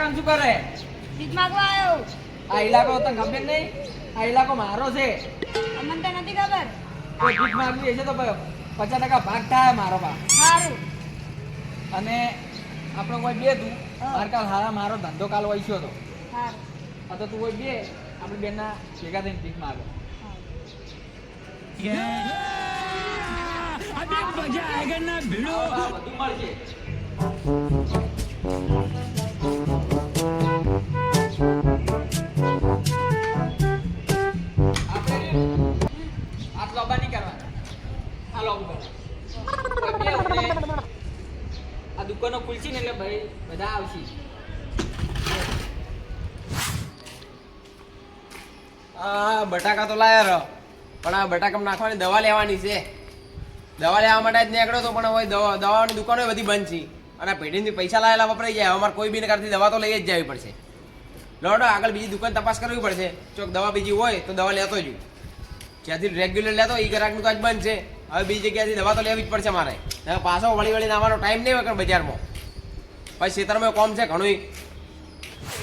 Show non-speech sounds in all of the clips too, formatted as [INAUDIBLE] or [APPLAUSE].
કામ શું કરે? ભીખ માંગવા આવ્યો આ ઇલાકો તને ખબર નહીં. આ ઇલાકો મારો છે. અમને તો નથી ખબર. કોઈ ભીખ માંગવી છે તો પચાસ ટકા ભાગ થાય મારો બા સારું અને આપણો કોઈ બે તું. માર કાલ હારા મારો ધંધો કાલ હોય છે તો હા તો તું કોઈ બે. આપણે બેના ભેગા થઈને ભીખ માગો. આ બધું મળશે. આ દુકાનો ખુલશે ને એટલે ભાઈ બધા આવશે. હા બટાકા તો લાયા પણ આ બટાકામાં નાખવાની દવા લેવાની છે. દવા લેવા માટે જ નીકળ્યો તો પણ હવે દવા દવાની દુકાનો બધી બંધ છે. અને પેઢીથી પૈસા લાયેલા વપરાઈ જાય અમારે કોઈ બી કારથી દવા તો લઈ જ જવી પડશે. લોડો આગળ બીજી દુકાન તપાસ કરવી પડશે. ચોક દવા બીજી હોય તો દવા લેતો જ જ્યાંથી રેગ્યુલર લેતો એ ગ્રાહકનું આજ બંધ છે. હવે બીજી જગ્યાએથી દવા તો લેવી જ પડશે મારે. પાછો વળી વળીને આવવાનો ટાઈમ નહીં હોય બજારમાં. પછી ખેતરમાં કોમ છે ઘણું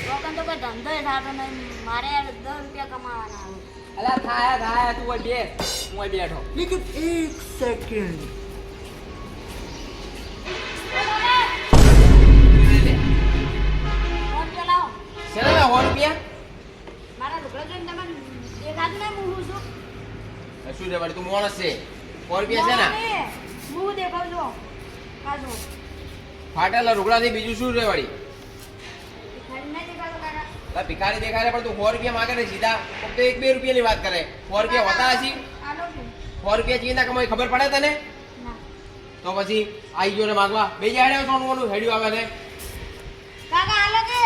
લોકોને તો કોઈ ધંધો થતો નહીં. મારે દસ રૂપિયા કમાવાના. અલા થાય થાય તું બે. હું બેઠો. સો રૂપિયા લાવો શેના સો રૂપિયા. મારા લુગડા જોઈને તમને દેખાતું નહીં હું હું શું છે? તું માણસ છે. સો રૂપિયા છે ને? હું દેખાવ છું કાજુ ફાટેલા રૂગડાથી બીજું શું રે વળી? ભિખારી દેખાડે પણ તું સો રૂપિયા માગે ને સીધા. ફક્ત એક બે રૂપિયાની વાત કરે. સો રૂપિયા હોતા હશી? છું. સો રૂપિયા ચીના કમાઈ ખબર પડે તને? તો પછી આઈ ગયો ને માગવા. બે જાડે સોનું ઓનું હેડ્યું આવે ને કાકા આલો કે.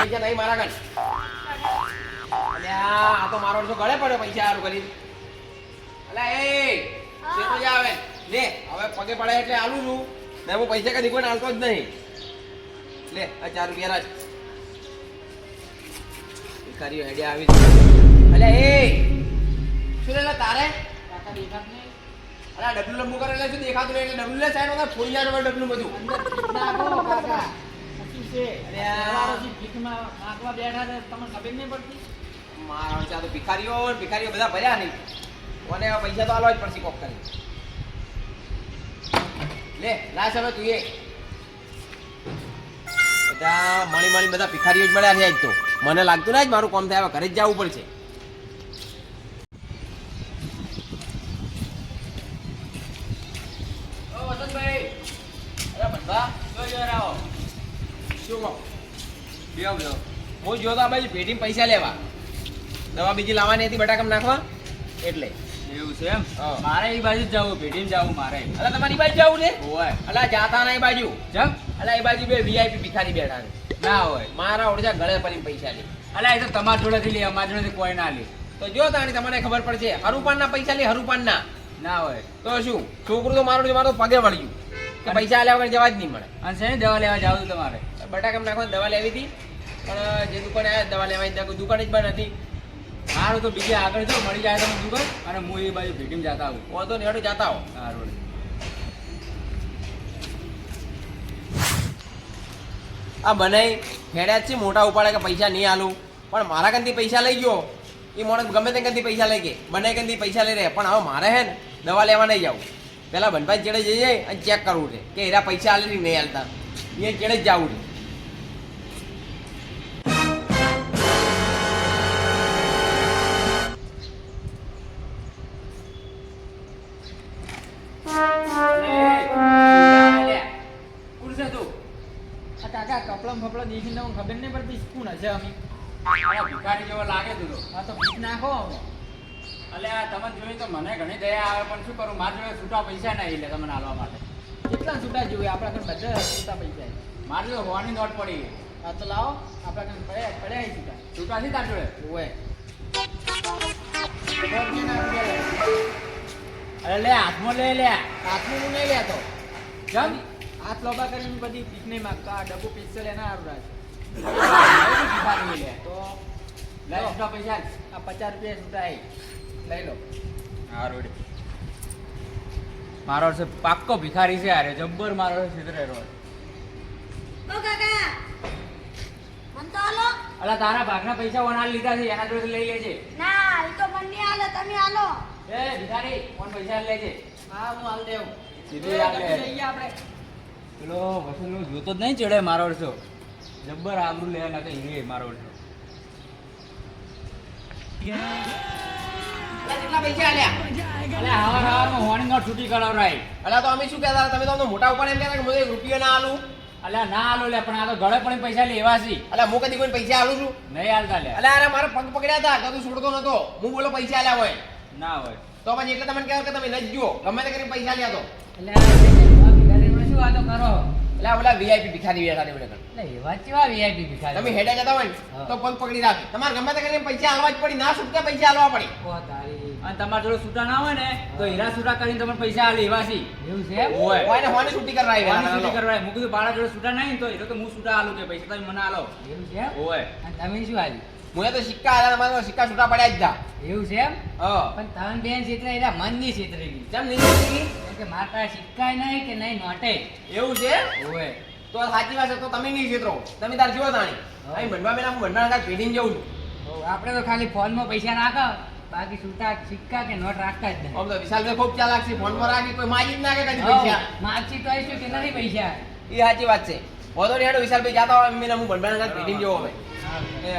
પૈસા નહીં મારા કન આ તો મારો ગળે પડ્યો પૈસા હારું કરી અલા એ શેઠો જા આવે. લે હવે પગે પડે એટલે આલું છું. ને હું પૈસા કદી કોઈને આલતો જ નહીં. લે આ ચાર રૂપિયા રાખ. આવી એ! શું લે તારે? અરે ડબલું લંબુ કરે એટલે શું દેખાતું નહીં એટલે ડબલું લે સાઈડ વગર ફોડી જાય ડબલું બધું. નાખો કાકા છે અરે ભીખમાં માંગવા બેઠા છે તમને ખબર નહીં પડતી? મારા ભિખારીઓ ભિખારીઓ બધા ભર્યા નહીં. કોને પૈસા તો આલવા જ પડશે કોક કરી લે લાશ હવે તું એ. બધા મળી મળી બધા ભિખારીઓ જ મળ્યા છે આજ તો. મને લાગતું ના જ મારું કામ થાય ઘરે જ જવું પડશે. હું? જોતા બાજુ પેટીમાં પૈસા લેવા. દવા બીજી લાવવાની હતી, બટાકામ નાખવા? એટલે. એવું છે એમ. મારે એ બાજુ જવું પેઢીમાં જવું મારે. અલા તમારી બાજુ જવું ને હોય. અલા જાતા ના એ બાજુ. જમ? અલા એ બાજુ બે વીઆઈપી ભિખારી બેઠા છે. ના હોય. મારા ઓળજા ગળે પડીને પૈસા લે. અલા એ તો તમારા જોડેથી લે અમારા જોડેથી કોઈ ના લે. તો જો તાણી તમને ખબર પડશે હરુપાન ના પૈસા લે હરુપાન ના ના હોય. તો શું? છોકરું તો મારું મારો પગે વળ્યું. કે પૈસા આલ્યા વગર જવા જ નહીં મળે. અને શેની દવા લેવા જાવ તમારે. બટાકામાં નાખવાની દવા લેવી હતી. પણ જે દુકાને આવ્યા દવા લેવાની દુકાન જ બંધ હતી મારું તો બીજે આગળ જો મળી જાય તમે દુકાન અને હું એ બાજુ ભેટીમ જતા આવું. વાંધો તો હેડો જતા હો હા રોડ. આ બને હેડ્યા જ છે મોટા ઉપાડે કે પૈસા નહીં આલું. પણ મારા કંથી પૈસા લઈ ગયો. એ માણસ ગમે તે કંથી પૈસા લઈ ગયે બને કંથી પૈસા લઈ રહે પણ હવે મારે હે ને દવા લેવા નહીં જવું. પહેલાં બનભાઈ ચેડે જઈએ અને ચેક કરવું છે. કે એરા પૈસા આલે નહીં હાલતા એ ચેડે જ જવું છે. આ કાકા કપડાં ફપડા દેખીને તમને ખબર નહીં પડતી કોણ હશે અમે ભિખારી જેવો લાગે તું. આ તો ભીખ નાખો આ તમે જોઈ તો મને ઘણી દયા આવે પણ શું કરું? મારા જોડે છૂટા પૈસા ના એટલે તમને હાલવા માટે. કેટલા છૂટા જોઈએ? આપણા ઘર બધા છૂટા પૈસા. મારી જોડે હોવાની નોટ પડી આ તો લાવો આપણા ઘર પડ્યા પડ્યા છૂટા. છૂટા છે તાર જોડે? હોય અરે લે હાથમાં લે લે. હાથમાં હું નહીં લેતો. જમ. હાથ લોબા કરીને બધી ભીખ નહીં માંગતો. આ ડબ્બુ પિક્ચર એના હારું રાખ. [LAUGHS] તો લે. છૂટા પૈસા આ પચાસ રૂપિયા છૂટા લઈ લો. હા રોડ મારો છે પાક્કો ભિખારી છે અરે જબ્બર મારો છે સિદ્ધરે રોડ ઓ કાકા મને તો આલો અલા તારા ભાગના પૈસા વણાલ લીધા છે એના જોડે લઈ લેજે. ના એ તો મને આલો તમે આલો એ ભિખારી કોણ પૈસા લેજે. હા હું આલ દેવું. સીધું યાદ લે. પેલો વસૂલનો જોતો જ નહીં ચડે મારો વર્ષો. જબ્બર આબરું લેવા ના કઈ રે મારો વર્ષો. કેટલા પૈસા આલ્યા? હવાર હવારમાં હોર્નિંગ છૂટી કરાવરાય અલા તો અમે શું કહેતા તમે તો અમને મોટા ઉપર એમ કહેતા કે મને રૂપિયો ના આલું. અલ્યા ના આલો લે પણ આ તો ગળે પણ પૈસા લેવા છે. હું કદી કોઈ પૈસા આલું છું? નહીં હાલતા લે અલા અરે મારા પગ પકડ્યા હતા તો તું છોડતો નતો. હું બોલો પૈસા આલ્યા હોય. ના હોય. તો પછી એટલે તમને કહેવાય કે તમે નથી જુઓ ગમે તે કરીને પૈસા લ્યા તો. એટલે વાતો કરો. એટલે ઓલા વીઆઈપી ભિખારી બેઠા ને બધા. એટલે એવા કેવા વીઆઈપી ભિખારી? તમે હેડા જતા હોય ને તો પગ પકડી રાખ. તમારે ગમે તે કરીને પૈસા આલવા જ પડી ના છૂટકે પૈસા આલવા પડી. અને તમારા જોડે છૂટા ના હોય ને તો હીરા છૂટા કરીને તમને પૈસા આલે એવા છે. એવું છે હોય. હોય ને હોને છૂટી કરવા કોની આવ્યા છૂટી કરવા હું કીધું બાળા જોડે છૂટા નહીં તો હીરો તો હું છૂટા આલું કે પૈસા તમે મને આલો. એવું છે? હોય. અને તમે શું આલ્યું મને તો સિક્કા હતા તમારે તો સિક્કા છૂટા પડ્યા જ હતા એવું છે એમ? હા. પણ તન બેન ચિત્ર રહ્યા મનની છેતરાઈ ગઈ જેમ નહીં? છૂટી? કેમ કે માતા સિક્કા નહીં કે નહીં નોટે. એવું છે? ઓવે. તો સાચી વાત છે તો તમે નહીં છેતરો. તમે તાર જીવો તાણી. અહીં ભંડવા મેલા હું ભંડવા કાંઈ પેઢીને જઉં છું. આપણે તો ખાલી ફોનમાં પૈસા નાખો બાકી છૂટા સિક્કા કે નોટ રાખતા જ નહીં. તો વિશાલભાઈ ખૂબ ચાલાક છે ફોનમાં રાખી કોઈ માજી જ નાખે કદી પૈસા. માગશી તો આવીશું કે નથી પૈસા? એ સાચી વાત છે. વધો નહીં હેડો વિશાલભાઈ જાતા હોય મેં હું ભંડવા કાંઈ પેઢીને જવો હવે. એ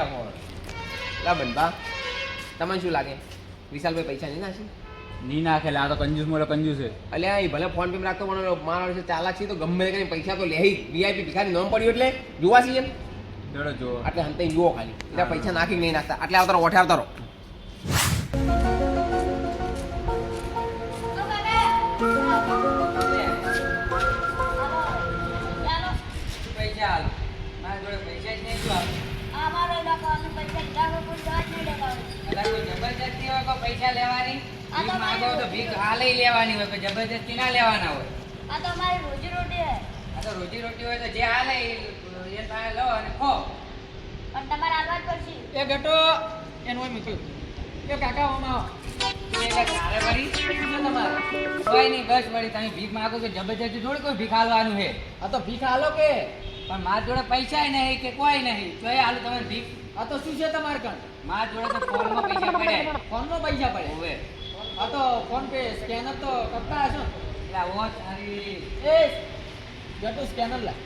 લા ભંડવા તમને શું લાગે? વિશાલભાઈ પૈસા નહીં નાખી? નહીં નાખે આ તો કંજૂસ મોટો કંજૂસ છે. અલ્યા એ ભલે ફોન પેમ રાખતો પણ મારા છે ચાલાક છે તો ગમે તે કરીને પૈસા તો લે વીઆઈપી ભિખારી નોમ પડ્યું એટલે? જોવા છીએ જોડો જો એટલે હંતે જુઓ ખાલી. એટલે પૈસા નાખી નહીં નાખતા? એટલે આવતારો ઓઠે આવતારો લેવાની હોય કોઈ જબરજસ્તી ના લેવાના હોય. આ તો અમારી રોજી રોટી હોય આ તો રોજી રોટી હોય તો જે હાલે એ તારે લો અને ખો. પણ તમારે આલવા જ પડશે. એ ગટો એનો મૂક્યું એ કાકા ઓમાં એટલે કાલે વળી. શું છે તમારે? કોઈ નહીં બસ વળી. તમે ભીખ માંગો જબરજસ્તી થોડી કોઈ ભીખ હાલવાનું છે આ તો ભીખ આલો કે. પણ મારા જોડે પૈસા નહીં કે કોઈ નહીં. તો એ હાલું તમારે ભીખ. આ તો શું છે તમારે કણ? મારા જોડે તો ફોનમાં પૈસા પડ્યા. ફોનમાં પૈસા પડે હોવે આ તો ફોન પે સ્કેનર તો કરતા હશો. ને? એટલે ઓ તારી એ ગટુ સ્કેનર લા.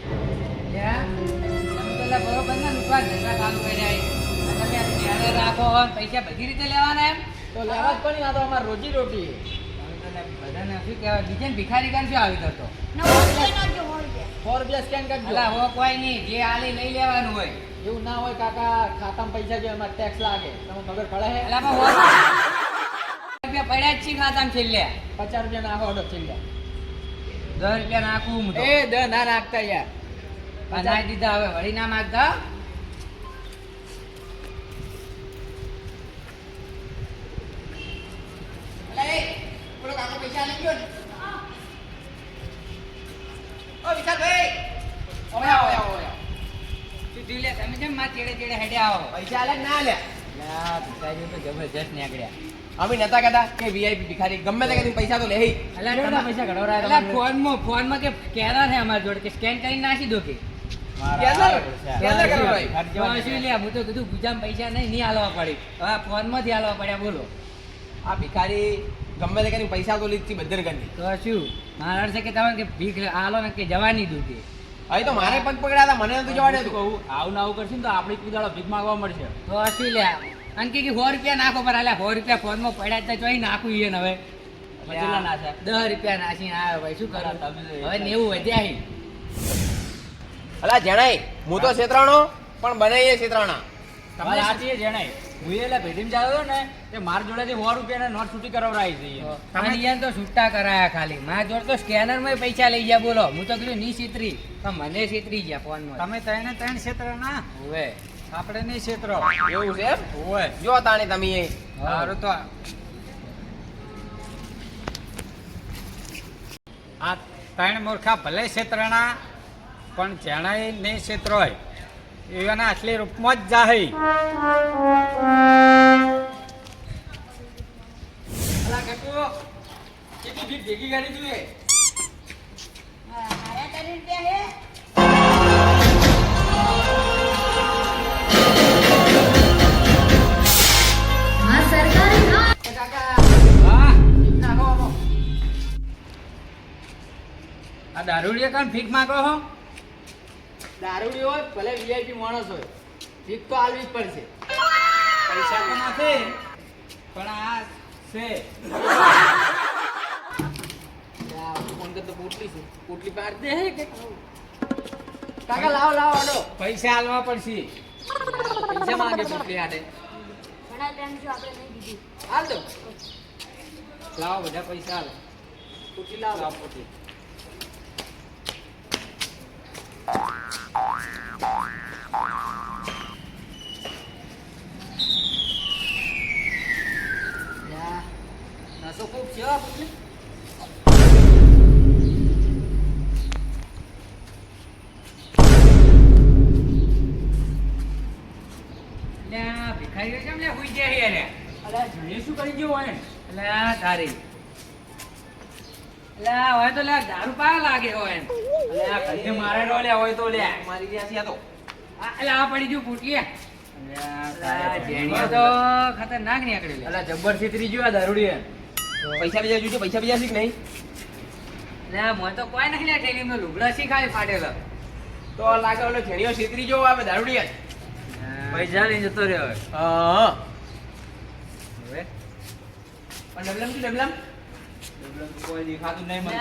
બરોબર ના નુકવા ધંધા ચાલુ કર્યા તમે આ રાખો પૈસા બધી રીતે લેવાના એમ. તો લેવા જ પણ આ તો અમારી રોજી રોટી. બધાને શું કહેવાય બીજે ભિખારી કાન શું આવી કરતો નવો રૂપિયા નાખજો સો રૂપિયા સ્કેન કરજો. એટલે હો કોઈ નહીં. જે આલી લઈ લેવાનું હોય. એવું ના હોય કાકા ખાતામાં પૈસા જો એમાં ટેક્સ લાગે. તમે ખબર પડે એટલે હો રૂપિયા પડ્યા જ છે ખાતામાં છેલ્લે. પચાસ રૂપિયા નાખો ઓર્ડર છેલ્લે. દસ રૂપિયા નાખું હું તો. એ દસ ના નાખતા યાર. આ દીધા હવે વળી ના માગતા? પૈસા લઈ ગયો ને. તમે કેમ માં ચેડે ચેડે હેડ્યા આવો? પૈસા આલે ના લે? જબરજસ્ત નીકળ્યા. અમે નતા કહેતા કે વીઆઈપી ભિખારી. ગમે તે કરીને પૈસા તો લે કેટલા તમે- પૈસા ઘડાવરાયા તમારે? ફોનમાં ફોનમાં કે કેરા છે અમારી જોડે કે સ્કેન કરી નાખી દો કે. સ્કેનર સ્કેનર કરો ભાઈ? શું લે હું તો કીધું ગુજામ પૈસા નહીં નહીં હાલવા પડી. હવે ફોનમાંથી હાલવા પડ્યા બોલો. આ ભિખારી ગમે તે કરીને પૈસા તો લીધી બધે કરી તો શું? મારા છે કે તમે કે ભીખ હાલો ને કે જવાની કે. હવે તો મારે પગ પકડ્યા હતા મને નતું જવા કહું આવું ના આવું કરશું તો આપણે કુદાડો ભીખ માંગવા મળશે. તો શું લે અને કે સો રૂપિયા નાખો પર આલે સો રૂપિયા ફોનમાં પડ્યા તો ચોઈ નાખું એને હવે. દસ રૂપિયા નાખી આ ભાઈ શું કરો? તમે હવે નેવું વધ્યા હી. અલા જણાય હું તો છેતરાણો પણ બને એ છેતરાણા. તમારે સાચી એ જણાય. હું એટલે ભેટીમાં હતો ને તે મારા જોડેથી સો રૂપિયાના નોટ છૂટી કરાવરાઈ જઈએ. તમે અને તો છૂટા કરાયા ખાલી. મારા જોડે તો સ્કેનરમાં પૈસા લઈ ગયા બોલો. હું તો કીધું ની છેતરી. પણ મને છેતરી ગયા ફોનમાં તમે ત્રણે ત્રણ છેતરાના ના હવે. આપણે નહીં ક્ષેત્ર એવું છે હોય. જો તાણી તમે એ. સારું તો આ ત્રણ મૂર્ખા ભલે ક્ષેત્રના પણ જેણાય નહીં ક્ષેત્ર હોય એવાના આટલી રૂપમાં જ જાહે. કેટલી ભીખ ભેગી કરી તું આ દારૂડિયા કાન ભીખ માંગો હો? દારૂડી હોય ભલે વીઆઈપી માણસ હોય. ફીક તો આલવી જ પડશે. પૈસા તો નથી પણ આ છે. ફોન કરતો પોટલી છે. પોટલી પાડ દે હે કે? કાકા લાવો લાવો આડો. પૈસા આલવા પડશે. પૈસા માંગે પોટલી હાટે ઘણા ટાઈમથી આપણે નહીં દીધી. હાલ દો. લાવો બધા પૈસા આલો. પોટલી લાવો. લાવો પોટલી. હો પુટલી. લે આ ભિખારીઓ કેમ લે હુઈ ગયા છે લે? જોઈએ શું કરી ગયો હોય લે આ તારી લે હોય તો લે, દારૂ પાવા લાગે હોય મારે લે હોય તો લે. મારી ગયા છે તો. આ આ પડી ગયું ફૂટલી તો ખતરનાક નીકળી લે અલ્યા જબ્બર છેતરી ગયો આ દારૂડિયા પૈસા બીજા જોજો પૈસા બીજા શીખ નહીં? ના મને તો કોઈ નથી લે નો લુગડા શીખાય ફાટેલો. તો લાગે ઓલો જેણીઓ છેતરી જો આવે દારૂડિયા જ. પૈસા લઈને જતો રહ્યો હવે. હા. હવે? પણ ડબલમ શું ડબલમ? કોઈ દેખાતું નહીં મને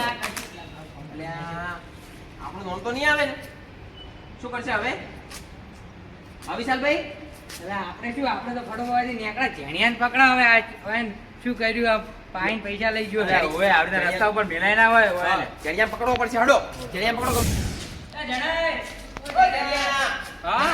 આપણો નોન તો નહીં આવે. ને શું કરશે હવે? હા વિશાલભાઈ? એટલે આપણે શું આપણે તો ફટોફટ નીકળ્યા જેણિયાને પકડા હવે આ શું કર્યું આ પાઈન પૈસા લઈ ગયો હવે આપણે રસ્તા ઉપર મેલાય ના હોય જેણિયા પકડવો પડશે હડો. જેણિયા પકડો હા?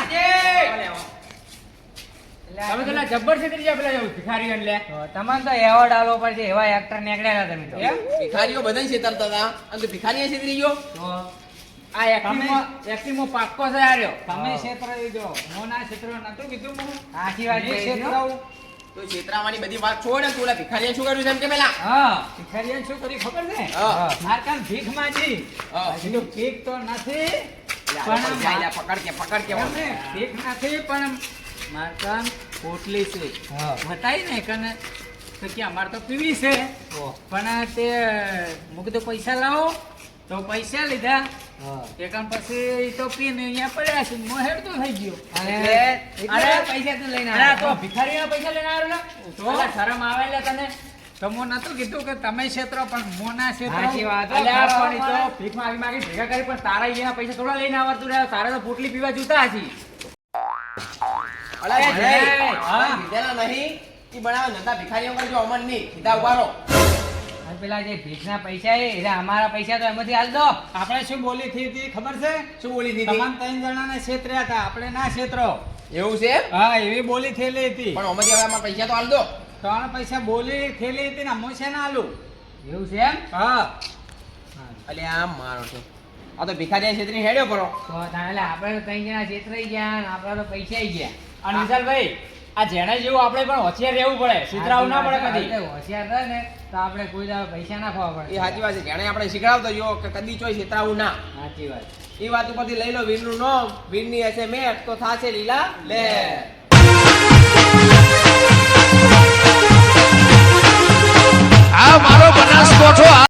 તમે તો જબ્બર છેતરી ગયા પેલા જવું ભિખારીઓ એટલે તમને તો એવોર્ડ આલવો પડશે એવા એક્ટર નીકળ્યા તમે તો. ભિખારીઓ બધા છેતરતા હતા. અને ભિખારીએ છેતરી ગયો. આ એક્ટિંગમાં એક્ટિંગમાં પાક્કો છે આર્યો. તમે છેતરાઈ દો હું ના છેતરો નતું કીધું હું સાચી વાત નહીં કરી છો. છેતરાવું. તો છેતરાવાની બધી વાત છોડ ને તું ભિખારીએ શું કર્યું છે એમ કે પેલા? હા ભિખારીએ શું કર્યું ખબર છે મારકાન ભીખ માંગી હા. કીધું તો નથી પણ પકડ કે પકડ કે ભીખ નથી પણ મારકાન પોટલી છે. હા. બતાવી ને કને તો કે અમારે તો પીવી છે. પણ તે મું કીધું પૈસા લાવો. તો પૈસા લીધા. એકાન પછી તો પીને અહીંયા પડ્યા છે. મોં હેડતો થઈ ગયો. અરે અરે પૈસા તો લઈને અરે આ તો ભિખારીના પૈસા લઈને આવ્યો ને તો? શરમ આવે લે તને. તો મો નતું કીધું કે તમે ક્ષેત્ર પણ મોના ક્ષેત્ર. સાચી વાત. અલ્યા પણ તો મારે. ભીખ માગી માગી ભેગા કરી પણ તારા અહીંયા પૈસા થોડા લઈને આવતું રહ્યા. તારે તો પોટલી પીવા જૂતા હતી અલા એ. હા. લીધેલા નહીં. ઈ બનાવ નતા. ભિખારીઓ કરજો અમન નહીં. સીધા ઊભા રહો. અને પેલા જે ભીખના પૈસા એ એટલે અમારા પૈસા તો એમાંથી હાલ દો. આપણે શું બોલી થઈ હતી ખબર છે? શું બોલી થઈ તમામ ત્રણ જણાને છેતર્યા હતા. આપણે ના છેતરો. એવું છે હા એવી બોલી થયેલી હતી. પણ ઓમાંથી હવે અમારા પૈસા તો હાલ દો. ત્રણ પૈસા બોલી થયેલી હતી ને હું છે ને આલુ એવું છે એમ? હા. એટલે આમ મારો છો આ તો ભિખારી છેતરી હેડ્યો પરો. તો એટલે આપણે તો ત્રણ જણા છેતરાઈ ગયા અને આપણા તો પૈસા ગયા. અને વિશાલભાઈ આ જેણે જેવું આપણે પણ હોશિયાર રહેવું પડે. છેતરાવું ના પડે કદી. હોશિયાર રહે ને. તો આપણે કોઈ દાડો પૈસા ના ખાવા પડે. એ સાચી વાત છે. જાણે આપણે શીખડાવતો જો કે કદી ચોઈ છેતરાવું ના. સાચી વાત. એ વાત ઉપરથી લઈ લો વીરનું નામ વીરની હશે મેટ તો થાશે લીલા લે આ મારો બનાસકોઠો